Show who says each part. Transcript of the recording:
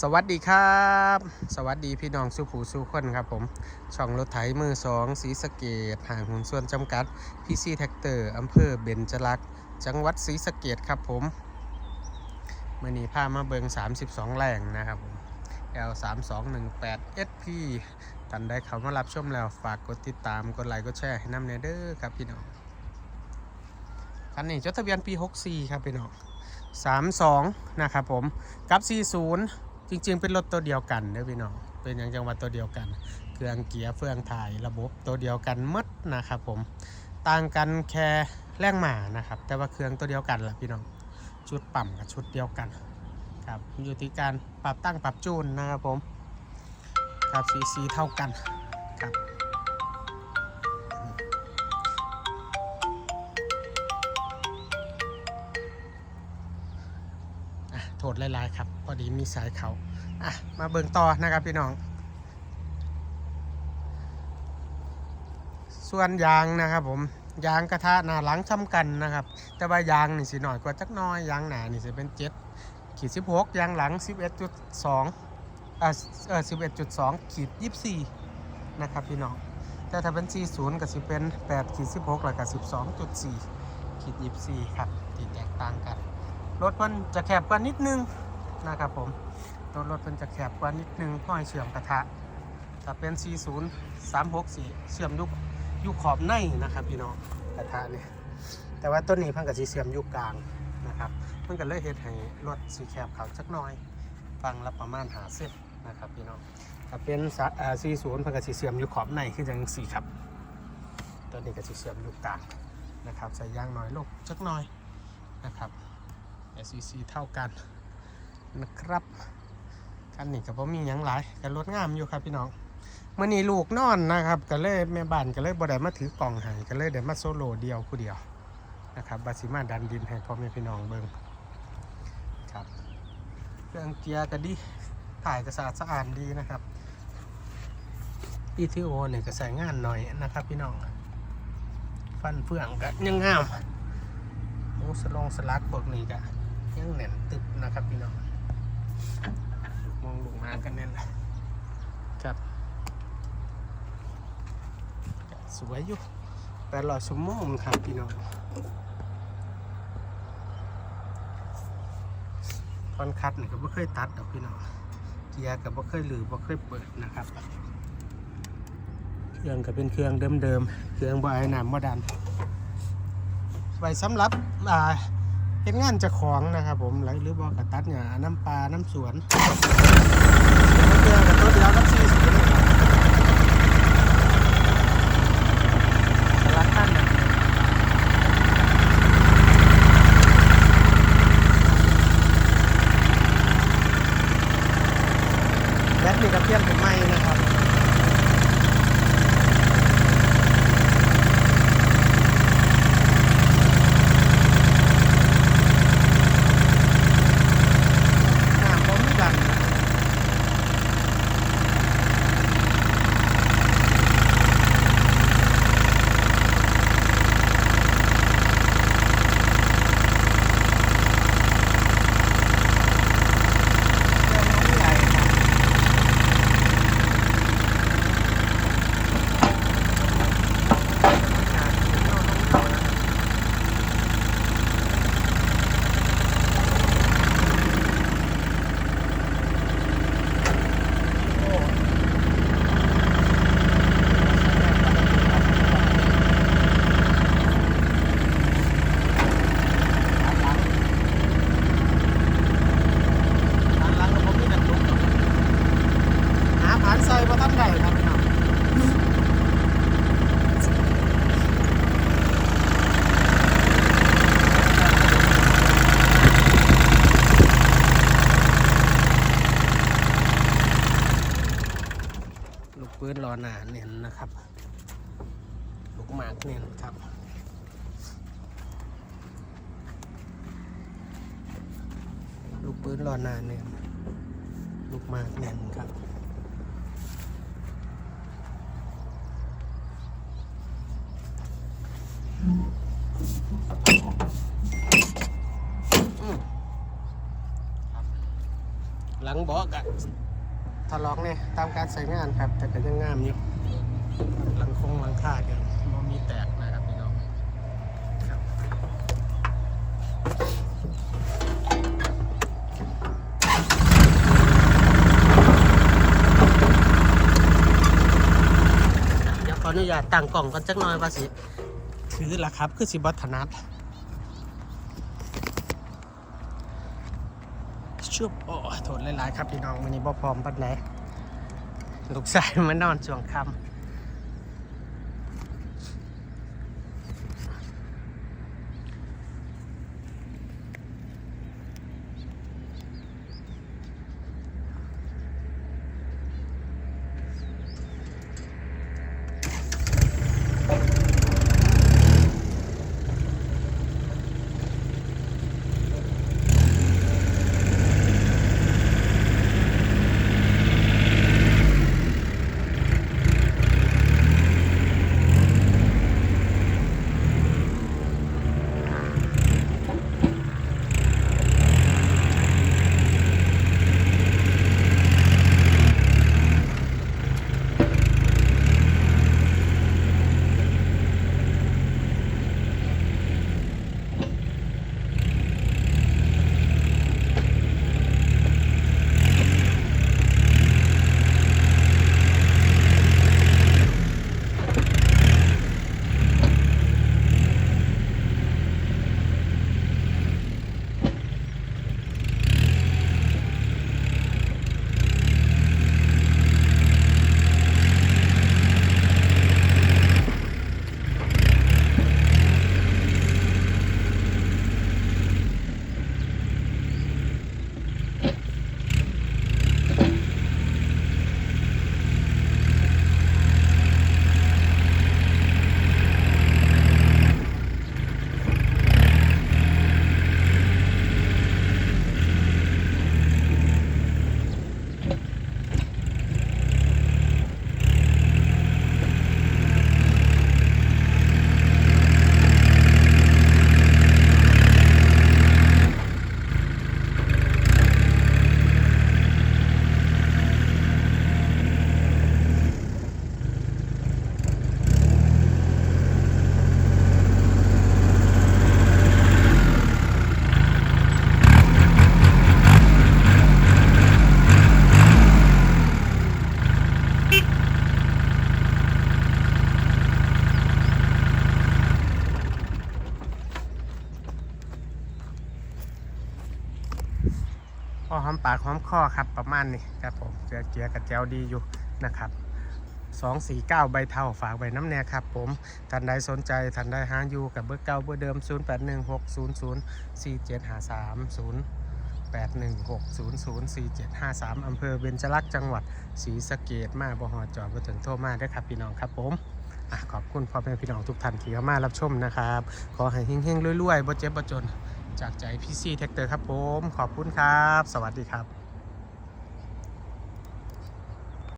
Speaker 1: สวัสดีครับ สวัสดีพี่น้องสุขูสุขคนครับผม ช่องรถไถมือสองสีสะเกดห่างหุ้นส่วนจำกัดพีซีแท็กเตอร์อำเภอเบญจลักษ์จังหวัดศรีสะเกดครับผมเมื่อนี้พามาเบิง 32 แรงนะครับผม L 3 2 1 8 SP ท่านได้เขามารับชมแล้วฝากกดติดตามกดไลค์กดแชร์ให้น้ำเนเดอร์ครับพี่น้องคันนี้จดทะเบียนปี 64 ครับพี่น้อง 32 นะครับผมกับ 40 จริง ๆ เป็นรถตัวเดียวกันเด้อพี่น้องเป็นอย่างจังหวัดตัวเดียวกัน เครื่องเกียร์เฟืองถ่ายระบบตัวเดียวกันมัดนะครับผมต่างกันแค่แรงหมานะครับ แต่ว่าเครื่องตัวเดียวกันละพี่น้องชุดปั่มกับชุดเดียวกันครับอยู่ที่การปรับตั้งปรับจูนนะครับผมครับซีซีเท่ากันครับ โทษหลายๆครับพอดีมีสายเขาอะมาเบิ่งต่อนะครับพี่น้อง ส่วนยางนะครับผมยางกระทะหน้าหลังซ้ำกันนะครับ แต่ว่ายางนี่สิหน่อยกว่าจักน้อยยางหนานี่สิเป็นเจ็ดขีดสิบหกยางหลังสิบเอ็ดจุดสองอ่เออสิบเอ็ดจุดสองขีดยี่สี่นะครับพี่น้องแต่ถ้าเป็นสี่ศูนย์ก็สิเป็นแปดขีดสิบหกแล้วก็สิบสองจุดสี่ขีดยี่สี่ครับที่แตกต่างกัน รถมันจะแคบกว่านิดนึงนะครับผมรถรถมันจะแคบกว่านิดนึงห้อยเชื่อมกระทะถ้าเป็น 40 364 เชื่อมยุกยุคขอบในนะครับพี่น้องกระทะเนี่ยแต่ว่าต้นนี้เพิ่งกับสีเชื่อมยุคกลางนะครับเพิ่งก็เลยเฮ็ดให้รถสีแคบเขาสักน่อยฟังละประมาณหาเส้นนะครับพี่น้องถ้าเป็น40เพิ่งกับสีเชื่อมยุคขอบในคือจังสี่ครับต้นนี้ก็สีเชื่อมยุคกลางนะครับใส่ยางหน่อยลงสักน่อยนะครับ SEC เท่ากันนะครับคันนี้ก็บ่มีหยังหลายก็รถงามอยู่ครับพี่น้องมื่อนี้ลูกนอนนะครับ ก็เลยแม่บ้านก็เลยบ่ได้มาถือกล่องให้ก็เลยเดี๋ยวมาโซโล่เดียวผู้เดียวนะครับบาสิมาดันดินให้พ่อแม่พี่น้องเบิ่งครับเครื่องเกียร์ก็ดีถ่ายก็สะอาดสะอาดดีนะครับ PTO เนี่ยก็ใส่งานหน่อยนะครับพี่น้องฟันเฟืองก็ยังงามหมูสลงสลักพวกนี้ก็ ยังแน่นตึบนะครับพี่น้องมองลงมากันแน่นครับ สวยอยู่แปดร้อยชั่วโมงครับพี่น้องคอนคัดนี่ก็ไม่เคยตัดดอกพี่น้องเกียร์ก็ไม่เคยหรือไม่เคยเปิดนะครับ เครื่องก็เป็นเครื่องเดิมๆเครื่องบายน้ำมดันไว้สำหรับอ่า เห็นงานจะของนะครับผมหรือหรือบอกระตัดเนี่ยน้ำปลาน้ำสวนเดือกระตัวเดียวกับสี่สิบลักขั้นนะแบตนี่ก็เพี้ยนผมไม่นะครับ น้ำบ่มีดันนะเรื่องน้องใหญ่ครับงานที่เราต้องเอานะโอ้ ทางหลังก็บ่มีกระจุกหาผ่านใส่บ่ทันได้ครับพี่น้อง ลูกปืนรอหนาเน้นนะครับ ลูกหมากเน้นครับลูกปืนรอหนาเน้นลูกหมากเน้นครับ อืมครับ หลังเบอกอะทะลอกเนี่ยตามการใส่งานครับ แต่ก็ยังงามอยู่หลังคงหลังคาเดียวมมีแตกนะครับพี่น้องครับเดี๋ยวขออนุญาตตั้งกล่องกันจักหน่อยว่าสิ ถือละครับ คือสิบัถนัดชุบโอ้โถดหลายๆครับพี่น้องวันนี้บ่พร้อมปัดไหนลูกชายมานอนช่วงค่ำ ปากหอมคอครับประมาณนี้ครับผมเจียเจียกับแจวดีอยู่นะครับ249 ใบเท่าฝากใบน้ำแน่ครับผมท่านใดสนใจท่านใดหาอยู่กับเบอร์เก่าเบอร์เดิม 0816004753 0816004753 อำเภอเบญจรักษณ์จังหวัดศรีสะเกดมาบ่หอจอดมาถึงโทรมาได้ครับพี่น้องครับผมอขอบคุณพ่อแม่พี่น้องทุกท่านที่เข้ามารับชมนะครับ ขอให้เฮงๆรวยๆบ่เจ็บบ่จน จากใจพี่ซีแท็กเตอร์ครับผม ขอบคุณครับ สวัสดีครับ